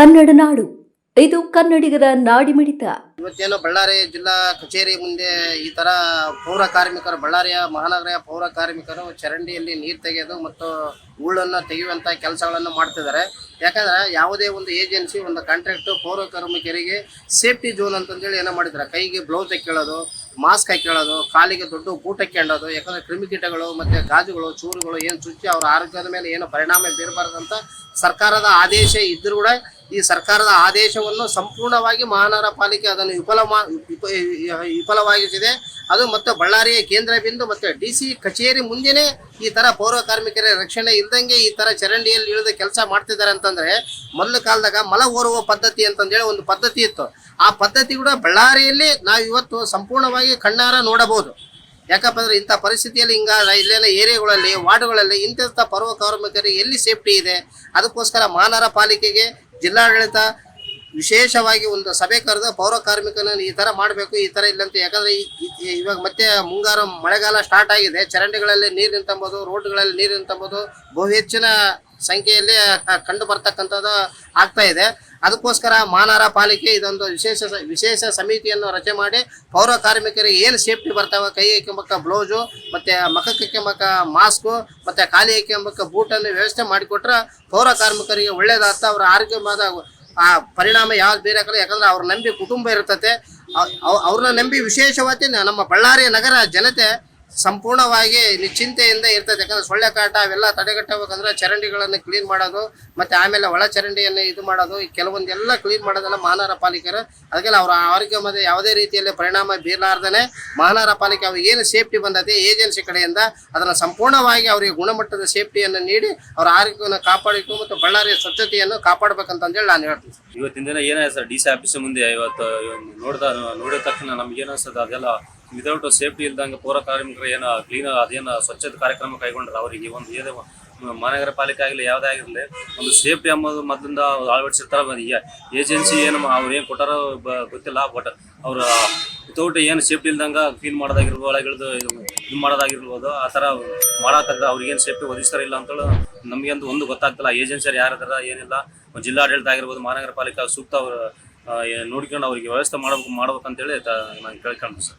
ಕನ್ನಡ ನಾಡು. ಇದು ಕನ್ನಡಿಗರ ನಾಡಿಮಿಡಿತ. ಇವತ್ತೇನು ಬಳ್ಳಾರಿ ಜಿಲ್ಲಾ ಕಚೇರಿ ಮುಂದೆ ಈ ತರ ಪೌರ ಕಾರ್ಮಿಕರು, ಬಳ್ಳಾರಿಯ ಮಹಾನಗರ ಪೌರ ಕಾರ್ಮಿಕರು ಚರಂಡಿಯಲ್ಲಿ ನೀರು ತೆಗೆಯೋದು ಮತ್ತು ಉಳ್ಳನ್ನು ತೆಗೆಯುವಂತ ಕೆಲಸಗಳನ್ನು ಮಾಡ್ತಿದ್ದಾರೆ. ಯಾಕಂದ್ರೆ ಯಾವುದೇ ಒಂದು ಏಜೆನ್ಸಿ, ಒಂದು ಕಾಂಟ್ರಾಕ್ಟ್ ಪೌರ ಕಾರ್ಮಿಕರಿಗೆ ಸೇಫ್ಟಿ ಝೋನ್ ಅಂತಂದೇಳಿ ಏನೋ ಮಾಡಿದ್ದಾರೆ. ಕೈಗೆ ಬ್ಲೌಸ್ ಹಾಕೊಳ್ಳೋದು ಮಾಸ್ಕ್ ಹಾಕೊಳ್ಳೋದು ಕಾಲಿಗೆ ದೊಡ್ಡ ಬೂಟ್ ಹಾಕೊಳ್ಳೋದು ಯಾಕಂದ್ರೆ ಕ್ರಿಮಿಕೀಟಗಳು ಮತ್ತೆ ಗಾಜುಗಳು, ಚೂರುಗಳು, ಏನು ಚುಚ್ಚಿ ಅವ್ರ ಆರೋಗ್ಯದ ಮೇಲೆ ಏನು ಪರಿಣಾಮ ಬೀರಬಾರ್ದಂತ ಸರ್ಕಾರದ ಆದೇಶ ಇದ್ದರೂ ಕೂಡ ಈ ಸರ್ಕಾರದ ಆದೇಶವನ್ನು ಸಂಪೂರ್ಣವಾಗಿ ಮಹಾನಗರ ಪಾಲಿಕೆ ಅದನ್ನು ವಿಫಲ ವಿಫಲವಾಗಿಸಿದೆ. ಅದು ಮತ್ತು ಬಳ್ಳಾರಿಯ ಕೇಂದ್ರ ಬಿಂದು ಮತ್ತು ಡಿ ಸಿ ಕಚೇರಿ ಮುಂದೆನೇ ಈ ಥರ ಪೌರ ಕಾರ್ಮಿಕರ ರಕ್ಷಣೆ ಇಲ್ದಂಗೆ ಈ ಥರ ಚರಂಡಿಯಲ್ಲಿ ಇಳಿದು ಕೆಲಸ ಮಾಡ್ತಿದ್ದಾರೆ ಅಂತಂದರೆ ಮೊದಲ ಕಾಲದಾಗ ಮಲ ಓರುವ ಪದ್ಧತಿ ಅಂತಂದೇಳಿ ಒಂದು ಪದ್ಧತಿ ಇತ್ತು. ಆ ಪದ್ಧತಿ ಕೂಡ ಬಳ್ಳಾರಿಯಲ್ಲಿ ನಾವು ಇವತ್ತು ಸಂಪೂರ್ಣವಾಗಿ ಕಣ್ಣಾರ ನೋಡಬಹುದು. ಯಾಕಪ್ಪ ಅಂದರೆ ಇಂಥ ಪರಿಸ್ಥಿತಿಯಲ್ಲಿ ಹಿಂಗ ಇಲ್ಲೆಲ್ಲ ಏರಿಯಾಗಳಲ್ಲಿ, ವಾರ್ಡ್ಗಳಲ್ಲಿ ಇಂಥ ಪರ್ವ ಕಾರ್ಮಿಕರಿಗೆ ಎಲ್ಲಿ ಸೇಫ್ಟಿ ಇದೆ? ಅದಕ್ಕೋಸ್ಕರ ಮಹಾನಗರ ಪಾಲಿಕೆಗೆ ಜಿಲ್ಲಾಡಳಿತ ವಿಶೇಷವಾಗಿ ಒಂದು ಸಭೆ ಕರೆದು ಪೌರ ಕಾರ್ಮಿಕರನ್ನು ಈ ಥರ ಮಾಡಬೇಕು, ಈ ಥರ ಇಲ್ಲಂತ ಯಾಕಂದರೆ ಇವಾಗ ಮತ್ತೆ ಮುಂಗಾರು ಮಳೆಗಾಲ ಸ್ಟಾರ್ಟ್ ಆಗಿದೆ. ಚರಂಡಿಗಳಲ್ಲಿ ನೀರು ನಿಂತಂಬೋದು, ರೋಡ್ಗಳಲ್ಲಿ ನೀರು ನಿಂತಂಬೋದು ಬಹು ಹೆಚ್ಚಿನ ಸಂಖ್ಯೆಯಲ್ಲಿ ಕಂಡು ಬರ್ತಕ್ಕಂಥದ್ದು ಆಗ್ತಾ ಇದೆ. ಅದಕ್ಕೋಸ್ಕರ ಮಾನಾರ ಪಾಲಿಕೆ ಇದೊಂದು ವಿಶೇಷ ವಿಶೇಷ ಸಮಿತಿಯನ್ನು ರಚನೆ ಮಾಡಿ ಪೌರ ಕಾರ್ಮಿಕರಿಗೆ ಏನು ಸೇಫ್ಟಿ ಬರ್ತಾವೆ, ಕೈ ಹಾಕಿಂಬಕ್ಕ ಬ್ಲೌಸು, ಮತ್ತು ಮಖಕ್ಕೆ ಹಾಕ್ಯಂಬಕ್ಕ ಮಾಸ್ಕು, ಮತ್ತು ಖಾಲಿ ಹಾಕಿಂಬಕ್ಕ ಬೂಟನ್ನು ವ್ಯವಸ್ಥೆ ಮಾಡಿಕೊಟ್ರೆ ಪೌರ ಕಾರ್ಮಿಕರಿಗೆ ಒಳ್ಳೇದಾಗ್ತಾ ಅವರ ಆರೋಗ್ಯವಾದ ಆ ಪರಿಣಾಮ ಯಾವ್ದು ಬೇರೆ ಆಗಲ್ಲ ಯಾಕಂದ್ರೆ ಅವ್ರ ನಂಬಿ ಕುಟುಂಬ ಇರ್ತತೆ. ಅವ್- ಅವ್- ಅವ್ರನ್ನ ನಂಬಿ ವಿಶೇಷವಾಗಿ ನಮ್ಮ ಬಳ್ಳಾರಿ ನಗರ ಜನತೆ ಸಂಪೂರ್ಣವಾಗಿ ನಿಶ್ಚಿಂತೆಯಿಂದ ಇರ್ತದೆ. ಯಾಕಂದ್ರೆ ಸೊಳ್ಳೆ ಕಾಟ ಅವೆಲ್ಲ ತಡೆಗಟ್ಟಬೇಕಂದ್ರೆ ಚರಂಡಿಗಳನ್ನು ಕ್ಲೀನ್ ಮಾಡೋದು, ಮತ್ತೆ ಆಮೇಲೆ ಒಳ ಚರಂಡಿಯನ್ನು ಇದು ಮಾಡೋದು, ಈ ಕೆಲವೊಂದೆಲ್ಲ ಕ್ಲೀನ್ ಮಾಡೋದೆಲ್ಲ ಮಹಾನಗರ ಪಾಲಿಕೆರು. ಅದಕ್ಕೆಲ್ಲ ಅವರ ಆರೋಗ್ಯ ಮೇಲೆ ಯಾವುದೇ ರೀತಿಯಲ್ಲಿ ಪರಿಣಾಮ ಬೀರಲಾರ್ದೇ ಮಹಾನಗರ ಪಾಲಿಕೆ ಅವ್ರಿಗೆ ಏನು ಸೇಫ್ಟಿ ಬಂದೈತೆ ಏಜೆನ್ಸಿ ಕಡೆಯಿಂದ ಅದನ್ನು ಸಂಪೂರ್ಣವಾಗಿ ಅವರಿಗೆ ಗುಣಮಟ್ಟದ ಸೇಫ್ಟಿಯನ್ನು ನೀಡಿ ಅವರ ಆರೋಗ್ಯವನ್ನು ಕಾಪಾಡಿಕೊಂಡು ಮತ್ತು ಬಳ್ಳಾರಿಯ ಸ್ವಚ್ಛತೆಯನ್ನು ಕಾಪಾಡಬೇಕಂತಂದೇಳಿ ನಾನು ಹೇಳ್ತೀನಿ. ಇವತ್ತಿನ ದಿನ ಏನಾಯ್ತು ಸರ್? ಡಿ ಸಿ ಆಫೀಸ್ ಮುಂದೆ ಇವತ್ತು ನೋಡ್ದ, ನೋಡಿದ ತಕ್ಷಣ ನಮ್ಗೆ ಏನು ಅನ್ಸುತ್ತೆ? ಅದೆಲ್ಲ ವಿತೌಟ್ ಸೇಫ್ಟಿ ಇಲ್ದಂಗೆ ಪೌರ ಕಾರ್ಮಿಕರು ಏನು ಕ್ಲೀನ್ ಅದೇನು ಸ್ವಚ್ಛತೆ ಕಾರ್ಯಕ್ರಮ ಕೈಗೊಂಡ್ರೆ ಅವರಿಗೆ ಒಂದು ಏನೇ ಮಹಾನಗರ ಪಾಲಿಕೆ ಆಗಲಿ ಯಾವುದೇ ಆಗಿರಲಿ ಒಂದು ಸೇಫ್ಟಿ ಅಂಬೋದು ಮೊದಲಿಂದ ಅಳವಡಿಸಿರ್ತಾರೆ. ಏಜೆನ್ಸಿ ಏನು ಅವ್ರು ಏನು ಕೊಟ್ಟಾರೋ ಗೊತ್ತಿಲ್ಲ ಬಟ್ ಅವರು ವಿತೌಟ್ ಏನು ಸೇಫ್ಟಿ ಇಲ್ದಂಗೆ ಕ್ಲೀನ್ ಮಾಡೋದಾಗಿರ್ಬೋದು ಒಳಗಿಳಿದು ಇದು ಮಾಡೋದಾಗಿರ್ಬೋದು, ಆ ಥರ ಮಾಡೋಕ್ಕಾಗ ಅವ್ರಿಗೇನು ಸೇಫ್ಟಿ ಒದಗಿಸ್ತಾರಿಲ್ಲ ಅಂತೇಳಿ ಅಂತ ಒಂದು ಗೊತ್ತಾಗ್ತಿಲ್ಲ. ಏಜೆನ್ಸಿಯರು ಯಾರಿದಾರ ಏನಿಲ್ಲ. ಜಿಲ್ಲಾಡಳಿತ ಆಗಿರ್ಬೋದು, ಮಹಾನಗರ ಪಾಲಿಕೆ ಸೂಕ್ತ ಅವರು ನೋಡ್ಕೊಂಡು ಅವರಿಗೆ ವ್ಯವಸ್ಥೆ ಮಾಡ್ಬೇಕು, ಮಾಡ್ಬೇಕಂತೇಳಿ ನಾನು ಕೇಳ್ಕೊಂಡು ಸರ್.